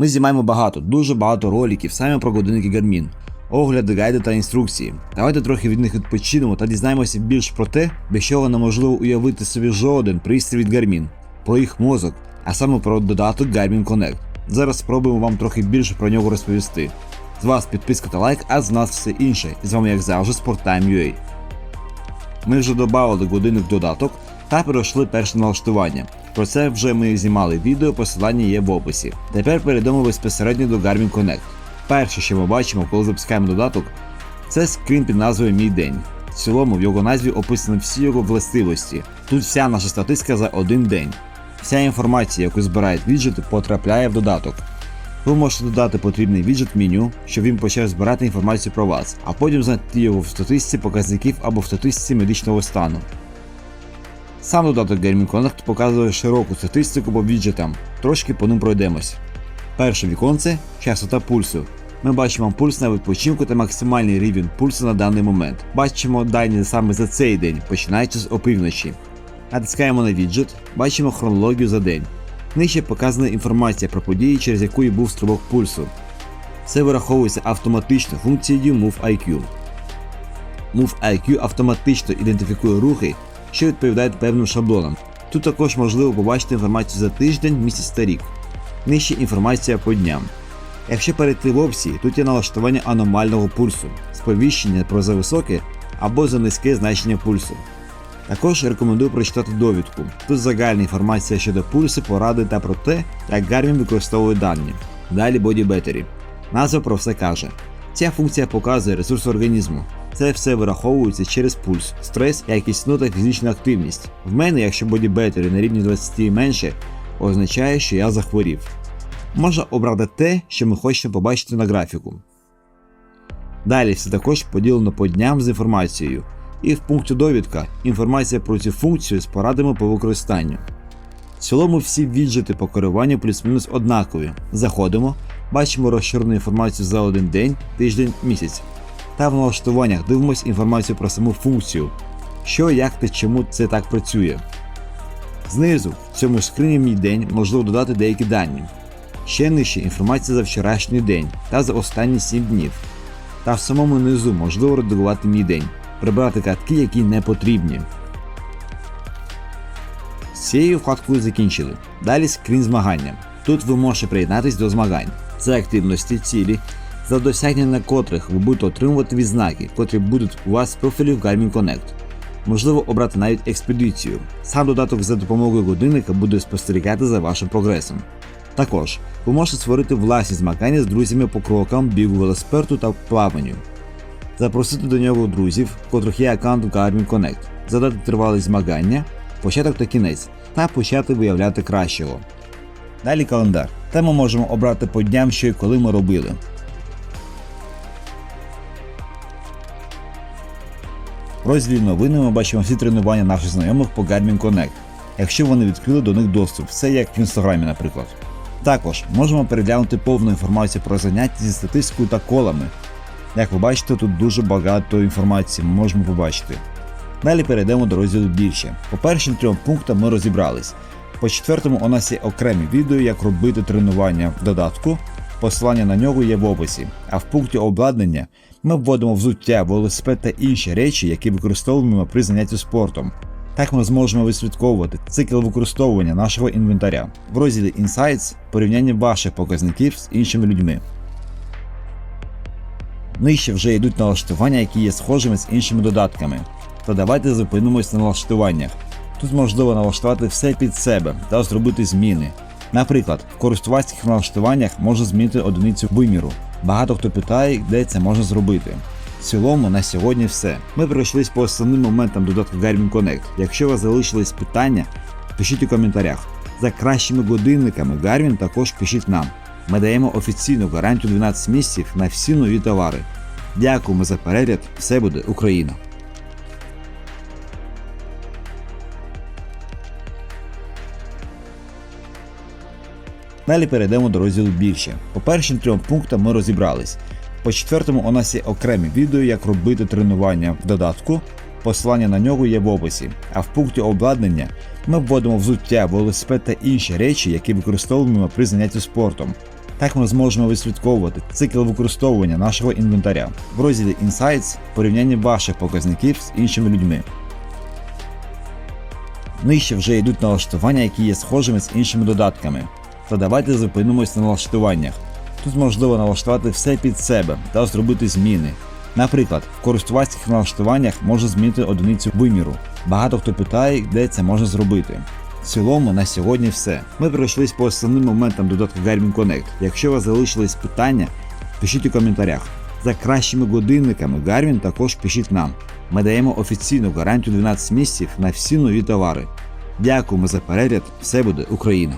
Ми знімаємо багато, дуже багато роликів саме про годинники Garmin, огляди, гайди та інструкції. Давайте трохи від них відпочинемо та дізнаємося більш про те, без чого неможливо уявити собі жоден пристрій від Garmin, про їх мозок, а саме про додаток Garmin Connect. Зараз спробуємо вам трохи більше про нього розповісти. З вас підписка та лайк, а з нас все інше. І з вами, як завжди, Sporttime.ua. Ми вже додали годинник додаток та перейшли перше налаштування. Про це вже ми знімали відео, посилання є в описі. Тепер перейдемо безпосередньо до Garmin Connect. Перше, що ми бачимо, коли запускаємо додаток, це скрін під назвою Мій день. В цілому в його назві описані всі його властивості. Тут вся наша статистика за один день. Вся інформація, яку збирають віджити, потрапляє в додаток. Ви можете додати потрібний віджит в меню, щоб він почав збирати інформацію про вас, а потім знайти його в статистиці показників або в статистиці медичного стану. Сам додаток Garmin Connect показує широку статистику по віджитам, трошки по ним пройдемось. Перше віконце частота пульсу. Ми бачимо пульс на відпочинку та максимальний рівень пульсу на даний момент. Бачимо дані саме за цей день, починаючи з опівночі. Натискаємо на віджит, бачимо хронологію за день. Нижче показана інформація про події, через яку і був стрибок пульсу. Це вираховується автоматично функцією Move IQ. Move IQ автоматично ідентифікує рухи, що відповідають певним шаблонам. Тут також можливо побачити інформацію за тиждень, місяць та рік. Нижче інформація по дням. Якщо перейти в опції, тут є налаштування аномального пульсу, сповіщення про зависоке або за низьке значення пульсу. Також рекомендую прочитати довідку. Тут загальна інформація щодо пульсу, поради та про те, як Garmin використовує дані. Далі Body Battery. Назва про все каже. Ця функція показує ресурс організму. Це все вираховується через пульс, стрес, якість сну та фізичну активність. В мене, якщо Body на рівні 20 і менше, означає, що я захворів. Можна обрати те, що ми хочемо побачити на графіку. Далі все також поділено по дням з інформацією. І в пункті довідка інформація про цю функцію з порадами по використанню. В цілому всі віджити по керуванню плюс-мінус однакові. Заходимо, бачимо розширену інформацію за один день, тиждень, місяць. Та в налаштуваннях дивимось інформацію про саму функцію, що, як та чому це так працює. Знизу в цьому скрині мій день можливо додати деякі дані. Ще нижче інформація за вчорашній день та за останні 7 днів. Та в самому низу можливо редагувати мій день, прибрати картки, які не потрібні. З цією вкладкою закінчили. Далі скрін змагання. Тут ви можете приєднатись до змагань. Це активності, цілі, за досягнення котрих ви будете отримувати відзнаки, котрі будуть у вас в профілі в Garmin Connect. Можливо обрати навіть експедицію. Сам додаток за допомогою годинника буде спостерігати за вашим прогресом. Також ви можете створити власні змагання з друзями по крокам, бігу велосипеду та плаванню. Запросити до нього друзів, в котрих є аккаунт Garmin Connect, задати тривалість змагання, початок та кінець, та почати виявляти кращого. Далі календар. Та ми можемо обрати по дням, що і коли ми робили. Розділі новини ми бачимо всі тренування наших знайомих по Garmin Connect, якщо вони відкрили до них доступ, все як в інстаграмі, наприклад. Також можемо переглянути повну інформацію про заняття зі статистикою та колами. Як ви бачите, тут дуже багато інформації ми можемо побачити. Далі перейдемо до розділу більше. По першим трьом пунктам ми розібрались. По четвертому у нас є окремі відео, як робити тренування в додатку. Посилання на нього є в описі. А в пункті обладнання ми вводимо взуття, велосипед та інші речі, які використовуємо при занятті спортом. Так ми зможемо відслідковувати цикл використовування нашого інвентаря. В розділі Insights порівняння ваших показників з іншими людьми. Нижче вже йдуть налаштування, які є схожими з іншими додатками. То давайте зупинимось на налаштуваннях. Тут можливо налаштувати все під себе та зробити зміни. Наприклад, в користувацьких налаштуваннях можна змінити одиницю виміру. Багато хто питає, де це можна зробити. В цілому на сьогодні все. Ми пройшлись по основним моментам додатку Garmin Connect. Якщо у вас залишились питання, пишіть у коментарях. За кращими годинниками Garmin також пишіть нам. Ми даємо офіційну гарантію 12 місяців на всі нові товари. Дякуємо за перегляд. Все буде Україна! Далі перейдемо до розділу більше. По першим трьом пунктам ми розібрались. По четвертому у нас є окремі відео, як робити тренування в додатку. Посилання на нього є в описі. А в пункті обладнання ми вводимо взуття, велосипед та інші речі, які використовуємо при занятті спортом. Так ми зможемо відслідковувати цикл використовування нашого інвентаря в розділі Insights порівняння ваших показників з іншими людьми. Нижче вже йдуть налаштування, які є схожими з іншими додатками. Та давайте зупинимось на налаштуваннях. Тут можливо налаштувати все під себе та зробити зміни. Наприклад, в користувацьких налаштуваннях можна змінити одиницю виміру. Багато хто питає, де це можна зробити. В цілому на сьогодні все. Ми пройшлись по основним моментам додатку Garmin Connect. Якщо у вас залишились питання, пишіть у коментарях. За кращими годинниками Garmin також пишіть нам. Ми даємо офіційну гарантію 12 місяців на всі нові товари. Дякуємо за перегляд. Все буде Україна!